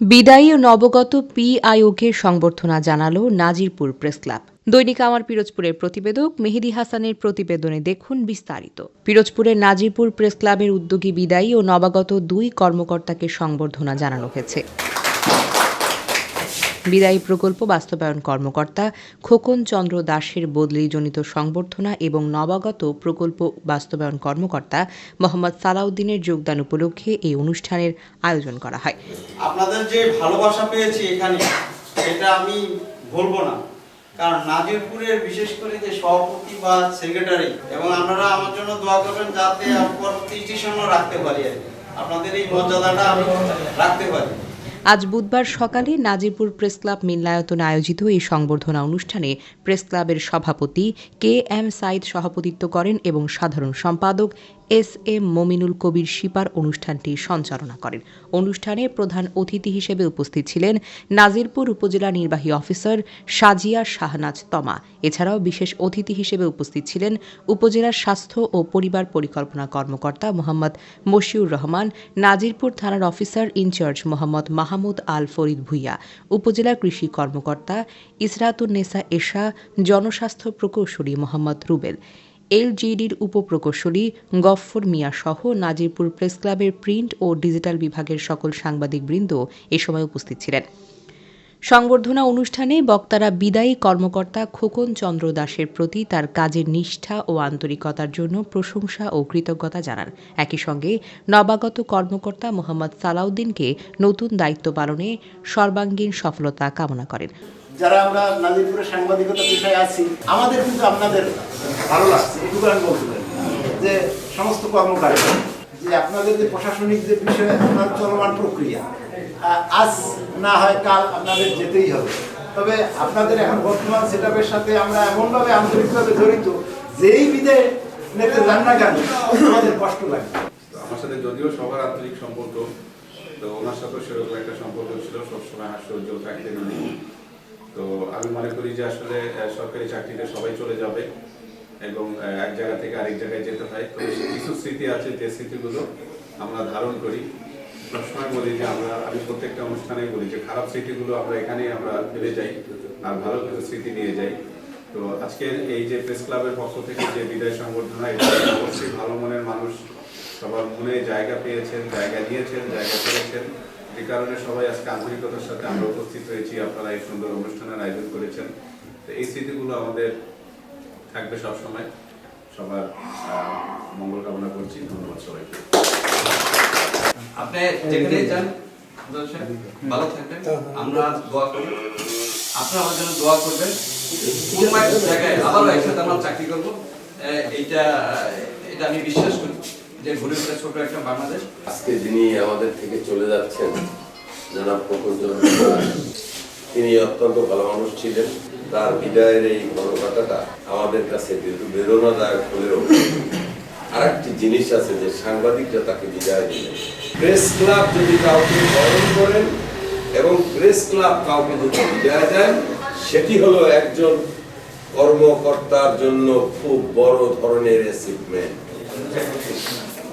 বিদায়ী ও নবগত পি আয়োগের সংবর্ধনা জানালো নাজিরপুর প্রেস ক্লাব। দৈনিক আমার পিরোজপুরের প্রতিবেদক মেহেদি হাসানের প্রতিবেদনে দেখুন বিস্তারিত। পিরোজপুরের নাজিরপুর প্রেস ক্লাবের উদ্যোগী বিদায়ী ও নবাগত দুই কর্মকর্তাকে সংবর্ধনা জানানো হয়েছে। বিদায়ী প্রকল্প বাস্তবায়ন কর্মকর্তা খোকন চন্দ্র দাসের বদলিজনিত সংবর্ধনা এবং নবাগত প্রকল্প বাস্তবায়ন কর্মকর্তা মোহাম্মদ সালাউদ্দিনের যোগদান উপলক্ষে এই অনুষ্ঠানের আয়োজন করা হয়। আপনাদের যে ভালোবাসা পেয়েছি এখানে, এটা আমি ভুলবো না। কারণ নাজিরপুরের বিশেষ করে যে সভাপতি বা সেক্রেটারি, এবং আপনারা আমার জন্য দোয়া করবেন যাতে পরবর্তী স্টেশনও রাখতে পারি আপনাদের এই মর্যাদাটা আমি রাখতে পারি। আজ বুধবার সকালে নাজিরপুর প্রেসক্লাব ক্লাব মিলনায়তনে আয়োজিত এই সংবর্ধনা অনুষ্ঠানে প্রেসক্লাবের সভাপতি কে এম সাইদ সভাপতিত্ব করেন এবং সাধারণ সম্পাদক এস এম মমিনুল কবির শিপার অনুষ্ঠানটি সঞ্চালনা করেন। অনুষ্ঠানে প্রধান অতিথি হিসেবে উপস্থিত ছিলেন নাজিরপুর উপজেলা নির্বাহী অফিসার সাজিয়া শাহনাজ তমা। এছাড়াও বিশেষ অতিথি হিসেবে উপস্থিত ছিলেন উপজেলার স্বাস্থ্য ও পরিবার পরিকল্পনা কর্মকর্তা মোহাম্মদ মশিউর রহমান, নাজিরপুর থানার officer in charge Mohammad Mahmud Al Farid Bhuiyan, উপজেলা কৃষি কর্মকর্তা ইসরাতুন্নেসা এশা, জনস্বাস্থ্য প্রকৌশলী মোহাম্মদ রুবেল। এলজিডির উপপ্রকৌশলী গফফর মিয়া সহ নাজিরপুর প্রেস ক্লাবের প্রিন্ট ও ডিজিটাল বিভাগের সকল সাংবাদিকবৃন্দ এ সময় উপস্থিত ছিলেন। সংবর্ধনা অনুষ্ঠানে বক্তারা বিদায়ী কর্মকর্তা খোকন চন্দ্র দাসের প্রতি তার কাজের নিষ্ঠা ও আন্তরিকতার জন্য প্রশংসা ও কৃতজ্ঞতা জানান। একই সঙ্গে নবাগত কর্মকর্তা মোহাম্মদ সালাউদ্দিনকে নতুন দায়িত্ব পালনে সর্বাঙ্গীন সফলতা কামনা করেন। যারা আমরা নাজিরপুরের সাংবাদিকতা পেশায় আছি, আমাদের কিন্তু আপনাদের ভালো লাগছে। বলতে পারি। যে সমস্ত কর্মকারী যে আপনাদের যে প্রশাসনিক যে বিষয়ে আপনার চলমান প্রক্রিয়া আজ না হয় কাল আপনাদের যেতেই হবে। তবে আপনাদের এখন বর্তমান সেটআপের সাথে আমরা এমনভাবে আন্তরিকভাবে জড়িত, যেই বিদে নেতে যান না কেন আমাদের কষ্ট লাগে। আমার সাথে যদিও সবার আন্তরিক সম্পর্ক, তো ওনার সাথে সেরকম একটা সম্পর্ক ছিল, সবসময় হাস্য থাকতেন তো আমি মনে করি যে আসলে সরকারি চাকরিতে সবাই চলে যাবে এবং এক জায়গা থেকে আরেক জায়গায় যেতে হয়। তো কিছু স্মৃতি আছে যে স্মৃতিগুলো আমরা ধারণ করি। সবসময় বলি যে আমরা, আমি প্রত্যেকটা অনুষ্ঠানে বলি যে খারাপ স্মৃতিগুলো আমরা এখানেই আমরা ফেলে যাই আর ভালো কিছু স্মৃতি নিয়ে যাই। তো আজকের এই যে প্রেস ক্লাবের পক্ষ থেকে যে বিদায় সংবর্ধনা, এটা অবশ্যই ভালো মনের মানুষ, সবার মনে জায়গা পেয়েছেন, জায়গা নিয়েছেন জায়গা পেয়েছেন যে কারণে সবাই আজকে আন্তরিকতার সাথে আমরা উপস্থিত হয়েছি। আপনারা এই সুন্দর অনুষ্ঠানের আয়োজন করেছেন। তো এই স্মৃতিগুলো আমাদের থাকবে সবসময়। সবার মঙ্গল কামনা করছি। ধন্যবাদ সবাইকে। আপনি যেখানে যান ভালো থাকবেন। আমরা দোয়া করি। আপনারা আমার জন্য দোয়া করবেন। কোন জায়গায় আবারও একসাথে আমরা চাকরি করব এইটা এটা আমি বিশ্বাস করি। যে ঘুরে ফিরে ছোট একটা বাংলাদেশ। আজকে যিনি আমাদের থেকে চলে যাচ্ছেন, জনাব খোকন তিনি অত্যন্ত ভালো মানুষ ছিলেন। তার বিদায়ের এই ঘটনাটা আমাদের কাছে বেদনাদায়ক হলেও আরেকটি জিনিস আছে যে সাংবাদিকরা তাকে বিদায় দিলেন। প্রেস ক্লাব যদি কাউকে বরণ করেন এবং প্রেস ক্লাব কাউকে যদি বিদায় দেন, সেটি হলো একজন কর্মকর্তার জন্য খুব বড় ধরনের অ্যাচিভমেন্ট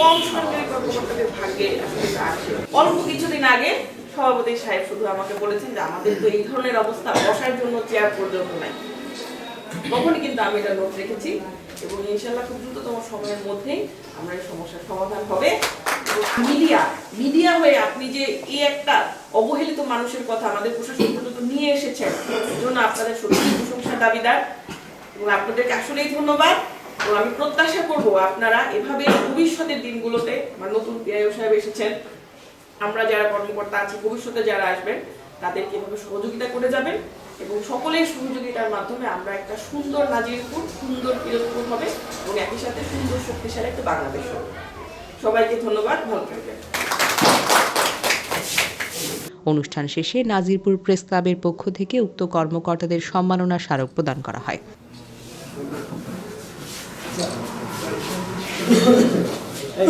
কম সরকারি কর্মকর্তাদের ভাগ্যে অল্প কিছুদিন আগে সভাপতি সাহেব শুধু আমাকে বলেছেন যে আমাদের তো এই ধরনের অবস্থা বসার জন্য চেয়ার পর্যন্ত নাই। তখনই কিন্তু আমি এটা নোট রেখেছি এবং ইনশাল্লাহ খুব দ্রুততম সময়ের মধ্যেই আমরা এই সমস্যার সমাধান হবে। মিডিয়া মিডিয়া হয়ে আপনি যে এই একটা অবহেলিত মানুষের কথা আমাদের প্রশাসন পর্যন্ত নিয়ে এসেছেন জন্য আপনাদের সত্যি প্রশংসার দাবিদার। এবং আপনাদেরকে আসলেই ধন্যবাদ। আমি প্রত্যাশা করব আপনারা এভাবে ভবিষ্যতের দিনগুলোতে আমার নতুন পিআইও সাহেব এসেছেন, আমরা যারা কর্মকর্তা আছি, ভবিষ্যতে যারা আসবেন, তাদেরকে এভাবে সহযোগিতা করে যাবেন এবং সকলের সহযোগিতার মাধ্যমে আমরা একটা সুন্দর নাজিরপুর, সুন্দর পিরোজপুর হবে এবং একই সাথে সুন্দর শক্তিশালী একটা বাংলাদেশ হবে। সবাইকে ধন্যবাদ, ভালো থাকবেন। অনুষ্ঠান শেষে নাজিরপুর প্রেস ক্লাবের পক্ষ থেকে উক্ত কর্মকর্তাদের সম্মাননা স্মারক প্রদান করা হয়। এই